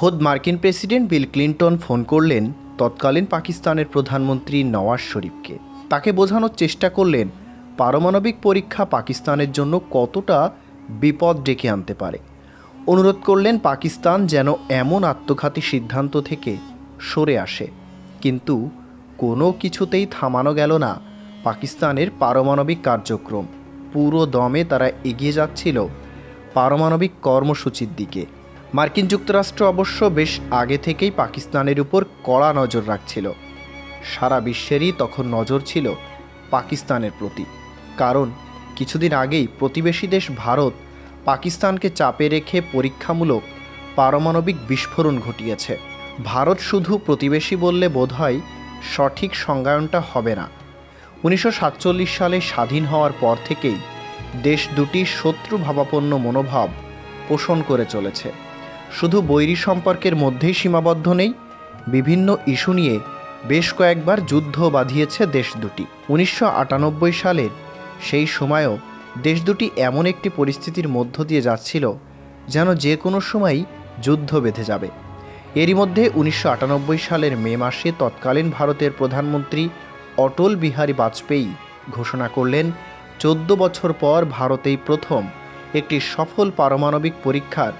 খোদ মার্কিন president Bill Clinton phone করলেন তৎকালীন পাকিস্তানের প্রধানমন্ত্রী নওয়াজ শরীফকে। তাকে বোঝানোর চেষ্টা করলেন পারমাণবিক পরীক্ষা পাকিস্তানের জন্য কতটা বিপদ ডেকে আনতে পারে। অনুরোধ করলেন পাকিস্তান যেন এমন আত্মঘাতী সিদ্ধান্ত থেকে সরে আসে। কিন্তু কোনো কিছুতেই থামানো গেল না পাকিস্তানের পারমাণবিক কার্যক্রম। পুরো দমে তারা এগিয়ে যাচ্ছিল পারমাণবিক কর্মসূচির দিকে। মার্কিন যুক্তরাষ্ট্র অবশ্য বেশ আগে থেকেই পাকিস্তানের উপর কড়া নজর রাখছিল। সারা বিশ্বেরই তখন নজর ছিল পাকিস্তানের প্রতি। কারণ, কিছুদিন আগেই প্রতিবেশী দেশ ভারত পাকিস্তানকে চাপে রেখে পরীক্ষামূলক পারমাণবিক বিস্ফোরণ ঘটিয়েছে। ভারত শুধু প্রতিবেশী বললে বোধহয় সঠিক সংজ্ঞায়নটা হবে না। উনিশশো সাতচল্লিশ সালে স্বাধীন হওয়ার পর থেকেই দেশ দুটি শত্রু ভাবাপন্ন মনোভাব পোষণ করে চলেছে। শুধু বৈরী সম্পর্কের মধ্যেই সীমাবদ্ধ নেই, বিভিন্ন ইস্যু নিয়ে বেশ কয়েকবার যুদ্ধ বাঁধিয়েছে দেশ দুটি। উনিশশো আটানব্বই সালের সেই সময়েও দেশ দুটি এমন একটি পরিস্থিতির মধ্য দিয়ে যাচ্ছিল যেন যে কোনো সময়ই যুদ্ধ বেঁধে যাবে। এরই মধ্যে উনিশশো আটানব্বই সালের মে মাসে তৎকালীন ভারতের প্রধানমন্ত্রী অটল বিহারী বাজপেয়ী ঘোষণা করলেন, চোদ্দ বছর পর ভারতেই প্রথম একটি সফল পারমাণবিক পরীক্ষার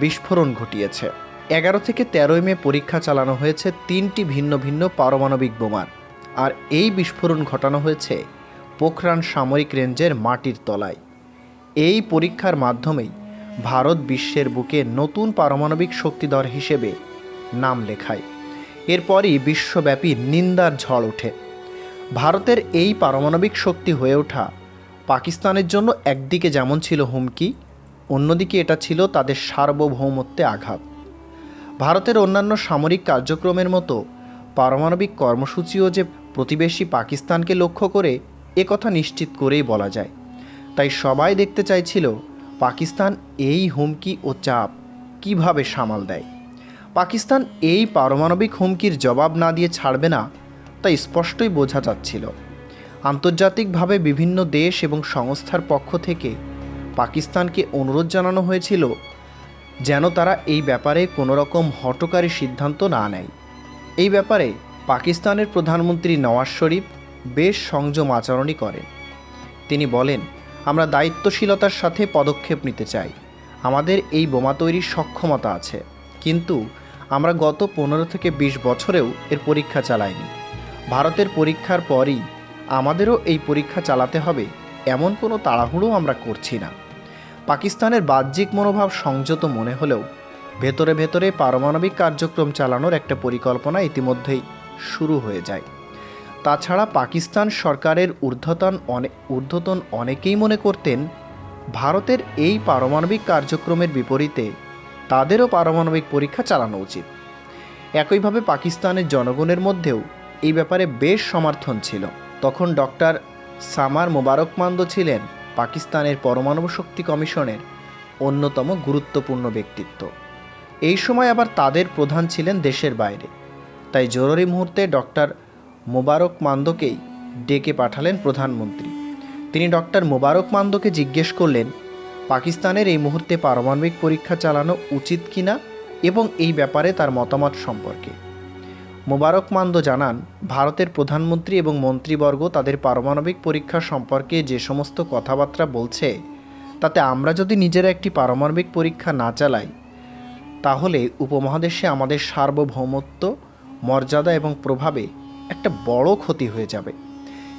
বিস্ফোরণ ঘটিয়েছে। এগারো থেকে তেরোই মে পরীক্ষা চালানো হয়েছে তিনটি ভিন্ন ভিন্ন পারমাণবিক বোমার। আর এই বিস্ফোরণ ঘটানো হয়েছে পোখরান সামরিক রেঞ্জের মাটির তলায়। এই পরীক্ষার মাধ্যমেই ভারত বিশ্বের বুকে নতুন পারমাণবিক শক্তিধর হিসেবে নাম লেখায়। এরপরই বিশ্বব্যাপী নিন্দার ঝড় ওঠে। ভারতের এই পারমাণবিক শক্তি হয়ে ওঠা পাকিস্তানের জন্য একদিকে যেমন ছিল হুমকি অন্যদিকে এটা ছিল তাদের সার্বভৌমত্বে আঘাত। ভারতের অন্যান্য সামরিক কার্যক্রমের মতো পারমাণবিক কর্মসূচিও যে প্রতিবেশী পাকিস্তানকে লক্ষ্য করে একথা নিশ্চিত করেই বলা যায়। তাই সবাই দেখতে চাইছিল পাকিস্তান এই হুমকি ও চাপ কীভাবে সামাল দেয়। পাকিস্তান এই পারমাণবিক হুমকির জবাব না দিয়ে ছাড়বে না তা স্পষ্টই বোঝা যাচ্ছিল। আন্তর্জাতিকভাবে বিভিন্ন দেশ এবং সংস্থার পক্ষ থেকে পাকিস্তানকে অনুরোধ জানানো হয়েছিল যেন তারা এই ব্যাপারে কোনো রকম হটকারী সিদ্ধান্ত না নেয়। এই ব্যাপারে পাকিস্তানের প্রধানমন্ত্রী নওয়াজ শরীফ বেশ সংযম আচরণই করেন। তিনি বলেন, আমরা দায়িত্বশীলতার সাথে পদক্ষেপ নিতে চাই। আমাদের এই বোমা তৈরির সক্ষমতা আছে। কিন্তু আমরা গত পনেরো থেকে বিশ বছরেও এর পরীক্ষা চালাইনি। ভারতের পরীক্ষার পরই আমাদেরও এই পরীক্ষা চালাতে হবে। এমন কোনো তাড়াহুড়ো আমরা করছি না। পাকিস্তানের বাহ্যিক মনোভাব সংযত মনে হলেও ভেতরে ভেতরে পারমাণবিক কার্যক্রম চালানোর একটা পরিকল্পনা ইতিমধ্যেই শুরু হয়ে যায়। তাছাড়া পাকিস্তান সরকারের ঊর্ধ্বতন অনেক ঊর্ধ্বতন অনেকেই মনে করতেন, ভারতের এই পারমাণবিক কার্যক্রমের বিপরীতে তাদেরও পারমাণবিক পরীক্ষা চালানো উচিত। একইভাবে পাকিস্তানের জনগণের মধ্যেও এই ব্যাপারে বেশ সমর্থন ছিল। তখন ডক্টর সামার মোবারকমান্দ ছিলেন পাকিস্তানের পরমাণু শক্তি কমিশনের অন্যতম গুরুত্বপূর্ণ ব্যক্তিত্ব। এই সময় আবার তাদের প্রধান ছিলেন দেশের বাইরে। তাই জরুরি মুহূর্তে ডক্টর মোবারক মান্দকেই ডেকে পাঠালেন প্রধানমন্ত্রী। তিনি ডক্টর মোবারক মান্দকে জিজ্ঞেস করলেন, পাকিস্তানের এই মুহূর্তে পারমাণবিক পরীক্ষা চালানো উচিত কিনা এবং এই ব্যাপারে তার মতামত সম্পর্কে? মোবারক মান্দ জানান, ভারতের প্রধানমন্ত্রী এবং মন্ত্রীবর্গ তাদের পারমাণবিক পরীক্ষা সম্পর্কে যে সমস্ত কথাবার্তা বলছে, তাতে আমরা যদি নিজেরা একটি পারমাণবিক পরীক্ষা না চালাই, তাহলে উপমহাদেশে আমাদের সার্বভৌমত্ব, মর্যাদা এবং প্রভাবে একটা বড় ক্ষতি হয়ে যাবে।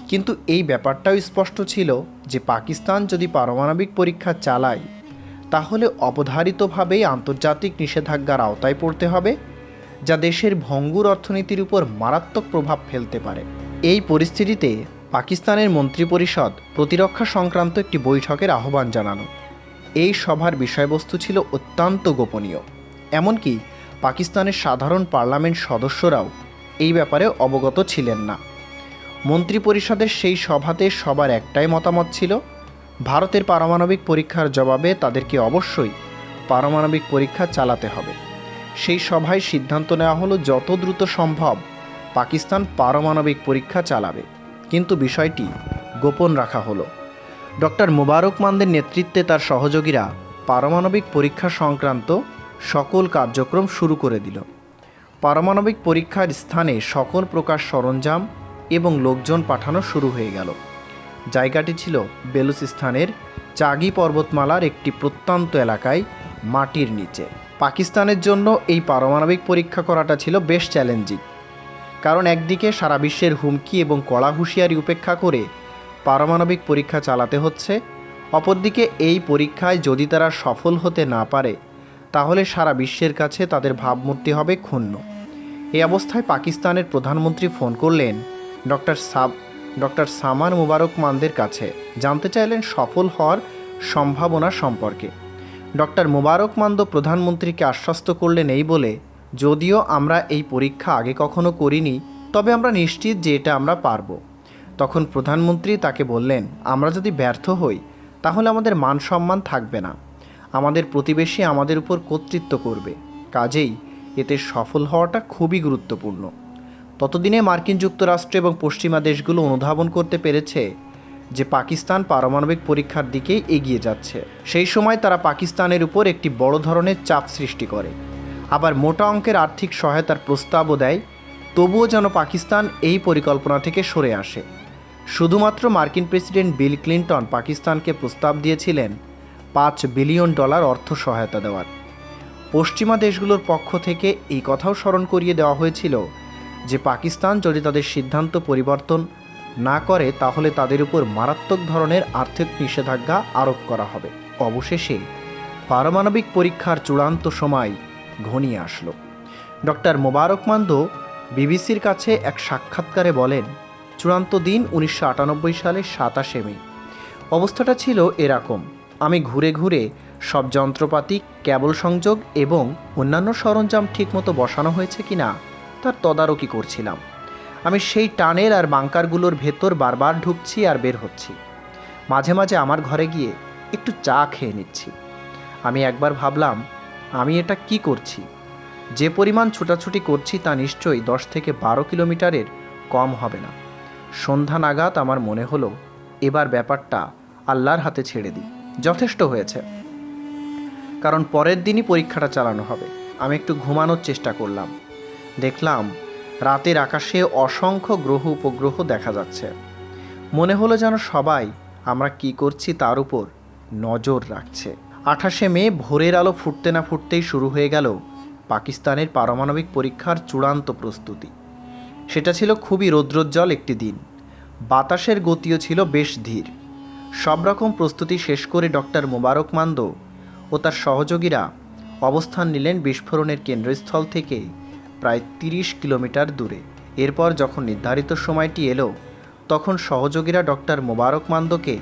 কিন্তু এই ব্যাপারটাও স্পষ্ট ছিল যে পাকিস্তান যদি পারমাণবিক পরীক্ষা চালায়, তাহলে অবধারিতভাবেই আন্তর্জাতিক নিষেধাজ্ঞার আওতায় পড়তে হবে যা দেশের ভঙ্গুর অর্থনীতির উপর মারাত্মক প্রভাব ফেলতে পারে। এই পরিস্থিতিতে পাকিস্তানের মন্ত্রিপরিষদ প্রতিরক্ষা সংক্রান্ত একটি বৈঠকের আহ্বান জানানো। এই সভার বিষয়বস্তু ছিল অত্যন্ত গোপনীয়। এমনকি পাকিস্তানের সাধারণ পার্লামেন্ট সদস্যরাও এই ব্যাপারে অবগত ছিলেন না। মন্ত্রিপরিষদের সেই সভাতে সবার একটাই মতামত ছিল, ভারতের পারমাণবিক পরীক্ষার জবাবে তাদেরকে অবশ্যই পারমাণবিক পরীক্ষা চালাতে হবে। সেই সভায় সিদ্ধান্ত নেওয়া হলো যত দ্রুত সম্ভব পাকিস্তান পারমাণবিক পরীক্ষা চালাবে। কিন্তু বিষয়টি গোপন রাখা হলো। ডক্টর মুবারক মান্দের নেতৃত্বে তার সহযোগীরা পারমাণবিক পরীক্ষা সংক্রান্ত সকল কার্যক্রম শুরু করে দিল। পারমাণবিক পরীক্ষার স্থানে সকল প্রকার সরঞ্জাম এবং লোকজন পাঠানো শুরু হয়ে গেল। জায়গাটি ছিল বেলুচিস্তানের চাগি পর্বতমালার একটি প্রত্যন্ত এলাকায় মাটির নিচে। পাকিস্তানের জন্য এই পারমাণবিক পরীক্ষা করাটা ছিল বেশ চ্যালেঞ্জিং। কারণ একদিকে সারা বিশ্বের হুমকি এবং কড়া হুঁশিয়ারি উপেক্ষা করে পারমাণবিক পরীক্ষা চালাতে হচ্ছে, অপরদিকে এই পরীক্ষায় যদি তারা সফল হতে না পারে, তাহলে সারা বিশ্বের কাছে তাদের ভাবমূর্তি হবে ক্ষুণ্ণ। এই অবস্থায় পাকিস্তানের প্রধানমন্ত্রী ফোন করলেন ডক্টর সাব, ডক্টর সামান মুবারক মানদের কাছে। জানতে চাইলেন সফল হওয়ার সম্ভাবনা সম্পর্কে। ডক্টর মুবারক মান্দ প্রধানমন্ত্রীকে আশ্বস্ত করলেন এই বলে, যদিও আমরা এই পরীক্ষা আগে কখনো করিনি, তবে আমরা নিশ্চিত যে এটা আমরা পারব। তখন প্রধানমন্ত্রী তাকে বললেন, আমরা যদি ব্যর্থ হই, তাহলে আমাদের মান সম্মান থাকবে না। আমাদের প্রতিবেশী আমাদের উপর কর্তৃত্ব করবে। কাজেই এতে সফল হওয়াটা খুবই গুরুত্বপূর্ণ। ততদিনে মার্কিন যুক্তরাষ্ট্র এবং পশ্চিমা দেশগুলো অনুধাবন করতে পেরেছে যে পাকিস্তান পারমাণবিক পরীক্ষার দিকেই এগিয়ে যাচ্ছে। সেই সময় তারা পাকিস্তানের উপর একটি বড় ধরনের চাপ সৃষ্টি করে। আবার মোটা অঙ্কের আর্থিক সহায়তার প্রস্তাবও দেয়, তবুও যেন পাকিস্তান এই পরিকল্পনা থেকে সরে আসে। শুধুমাত্র মার্কিন প্রেসিডেন্ট বিল ক্লিন্টন পাকিস্তানকে প্রস্তাব দিয়েছিলেন, পাঁচ বিলিয়ন ডলার অর্থ সহায়তা দেওয়ার। পশ্চিমা দেশগুলোর পক্ষ থেকে এই কথাও স্মরণ করিয়ে দেওয়া হয়েছিল যে পাকিস্তান যদি তাদের সিদ্ধান্ত পরিবর্তন না করে তাহলে তাদের উপর মারাত্মক ধরনের আর্থিক নিষেধাজ্ঞা আরোপ করা হবে। অবশেষে পারমাণবিক পরীক্ষার চূড়ান্ত সময় ঘনিয়ে আসলো। ডক্টর মোবারক মান্দ বিবিসির কাছে এক সাক্ষাৎকারে বলেন, চূড়ান্ত দিন উনিশশো আটানব্বই সালের সাতাশে মে। অবস্থাটা ছিল এরকম। আমি ঘুরে ঘুরে সব যন্ত্রপাতি, কেবল সংযোগ এবং অন্যান্য সরঞ্জাম ঠিকমতো বসানো হয়েছে কিনা, তার তদারকি করছিলাম। আমি সেই টানেল আর বাংকারগুলোর ভেতর বারবার ঢুকছি আর বের হচ্ছি। মাঝে মাঝে আমার ঘরে গিয়ে একটু চা খেয়ে নিচ্ছি। আমি একবার ভাবলাম, আমি এটা কি করছি? যে পরিমাণ ছোটাছুটি করছি তা নিশ্চয়ই দশ থেকে বারো কিলোমিটারের কম হবে না। সন্ধ্যা নাগাদ আমার মনে হলো, এবার ব্যাপারটা আল্লাহর হাতে ছেড়ে দিই। যথেষ্ট হয়েছে। কারণ পরের দিনই পরীক্ষাটা চালানো হবে। আমি একটু ঘুমানোর চেষ্টা করলাম। দেখলাম রাতের আকাশে অসংখ্য গ্রহ উপগ্রহ দেখা যাচ্ছে। মনে হলো যেন সবাই আমরা কি করছি তার উপর নজর রাখছে। আঠাশে মে ভোরের আলো ফুটতে না ফুটতেই শুরু হয়ে গেল পাকিস্তানের পারমাণবিক পরীক্ষার চূড়ান্ত প্রস্তুতি। সেটা ছিল খুবই রৌদ্রোজ্জ্বল একটি দিন। বাতাসের গতিও ছিল বেশ ধীর। সব রকম প্রস্তুতি শেষ করে ডক্টর মোবারক মান্দ ও তার সহযোগীরা অবস্থান নিলেন বিস্ফোরণের কেন্দ্রস্থল থেকে প্রায় তিরিশ কিলোমিটার দূরে। এরপর যখন নির্ধারিত সময়টি এলো, তখন সহযোগীরা ডক্টর মোবারক মান্দকে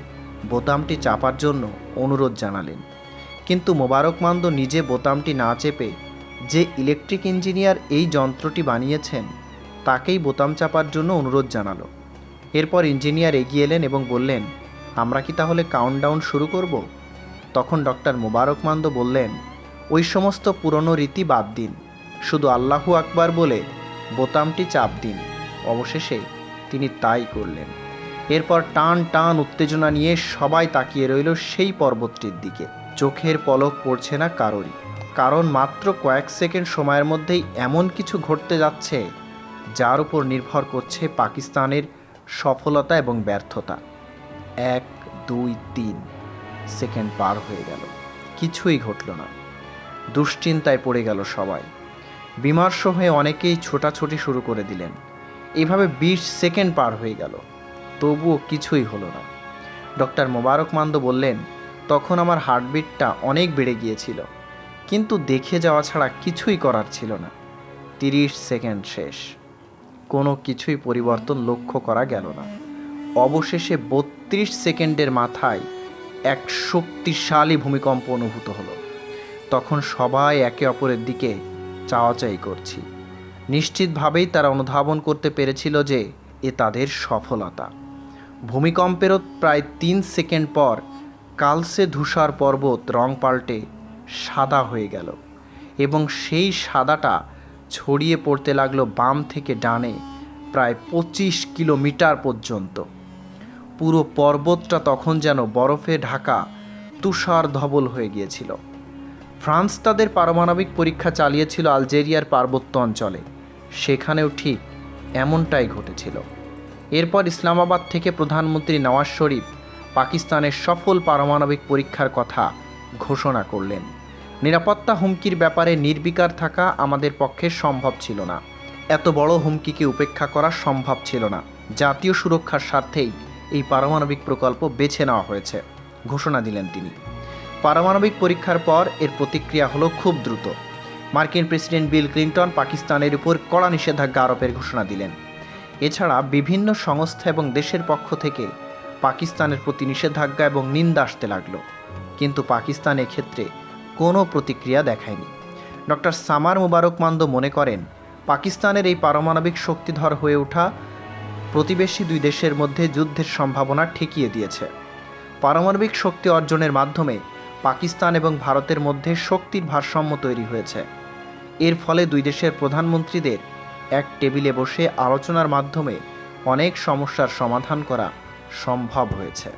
বোতামটি চাপার জন্য অনুরোধ জানালেন। কিন্তু মোবারক মান্দ নিজে বোতামটি না চেপে যে ইলেকট্রিক ইঞ্জিনিয়ার এই যন্ত্রটি বানিয়েছেন, তাকেই বোতাম চাপার জন্য অনুরোধ জানালো। এরপর ইঞ্জিনিয়ার এগিয়ে এলেন এবং বললেন, আমরা কি তাহলে কাউন্টডাউন শুরু করব? তখন ডক্টর মোবারক মান্দ বললেন, ওই সমস্ত পুরনো রীতি বাদ দিন। শুধু আল্লাহু আকবার বলে বোতামটি চাপ দিন। অবশেষে তিনি তাই করলেন। এরপর টান টান উত্তেজনা নিয়ে সবাই তাকিয়ে রইল সেই পর্বতটির দিকে। চোখের পলক পড়ছে না কারোরই। কারণ মাত্র কয়েক সেকেন্ড সময়ের মধ্যেই এমন কিছু ঘটতে যাচ্ছে যার উপর নির্ভর করছে পাকিস্তানের সফলতা এবং ব্যর্থতা। এক, দুই, তিন সেকেন্ড পার হয়ে গেল। কিছুই ঘটল না। দুশ্চিন্তায় পড়ে গেল সবাই। বিমর্ষ হয়ে অনেকেই ছোটাছুটি শুরু করে দিলেন। এভাবে বিশ সেকেন্ড পার হয়ে গেল। তবুও কিছুই হলো না। ডক্টর মোবারক মান্দ বললেন, তখন আমার হার্টবিটটা অনেক বেড়ে গিয়েছিল, কিন্তু দেখে যাওয়া ছাড়া কিছুই করার ছিল না। তিরিশ সেকেন্ড শেষ। কোনো কিছুই পরিবর্তন লক্ষ্য করা গেল না। অবশেষে বত্রিশ সেকেন্ডের মাথায় এক শক্তিশালী ভূমিকম্প অনুভূত হলো। তখন সবাই একে অপরের দিকে চাওয়াচাই করছি। নিশ্চিতভাবেই তারা অনুধাবন করতে পেরেছিল যে এ তাদের সফলতা। ভূমিকম্পেরও প্রায় তিন সেকেন্ড পর কালসে ধূসার পর্বত রং পাল্টে সাদা হয়ে গেল এবং সেই সাদাটা ছড়িয়ে পড়তে লাগল বাম থেকে ডানে প্রায় পঁচিশ কিলোমিটার পর্যন্ত। পুরো পর্বতটা তখন যেন বরফে ঢাকা তুষার ধবল হয়ে গিয়েছিল। ফ্রান্স তাদের পারমাণবিক পরীক্ষা চালিয়েছিল আলজেরিয়ার পার্বত্য অঞ্চলে। সেখানেও ঠিক এমনটাই ঘটেছিল। এরপর ইসলামাবাদ থেকে প্রধানমন্ত্রী নওয়াজ শরীফ পাকিস্তানের সফল পারমাণবিক পরীক্ষার কথা ঘোষণা করলেন। নিরাপত্তা হুমকির ব্যাপারে নির্বিকার থাকা আমাদের পক্ষে সম্ভব ছিল না। এত বড় হুমকিকে উপেক্ষা করা সম্ভব ছিল না। জাতীয় সুরক্ষার স্বার্থেই এই পারমাণবিক প্রকল্প বেছে নেওয়া হয়েছে, ঘোষণা দিলেন তিনি। পারমাণবিক পরীক্ষার পর এর প্রতিক্রিয়া হলো খুব দ্রুত। মার্কিন প্রেসিডেন্ট বিল ক্লিন্টন পাকিস্তানের উপর কড়া নিষেধাজ্ঞা আরোপের ঘোষণা দিলেন। এছাড়া বিভিন্ন সংস্থা এবং দেশের পক্ষ থেকে পাকিস্তানের প্রতি নিষেধাজ্ঞা এবং নিন্দা আসতে লাগল। কিন্তু পাকিস্তান এক্ষেত্রে কোনো প্রতিক্রিয়া দেখায়নি। ডক্টর সামার মুবারক মান্দ মনে করেন, পাকিস্তানের এই পারমাণবিক শক্তিধর হয়ে ওঠা প্রতিবেশী দুই দেশের মধ্যে যুদ্ধের সম্ভাবনা ঠেকিয়ে দিয়েছে। পারমাণবিক শক্তি অর্জনের মাধ্যমে পাকিস্তান এবং ভারতের মধ্যে শক্তির ভারসাম্য তৈরি হয়েছে। এর ফলে দুই দেশের প্রধানমন্ত্রীদের এক টেবিলে বসে আলোচনার মাধ্যমে অনেক সমস্যার সমাধান করা সম্ভব হয়েছে।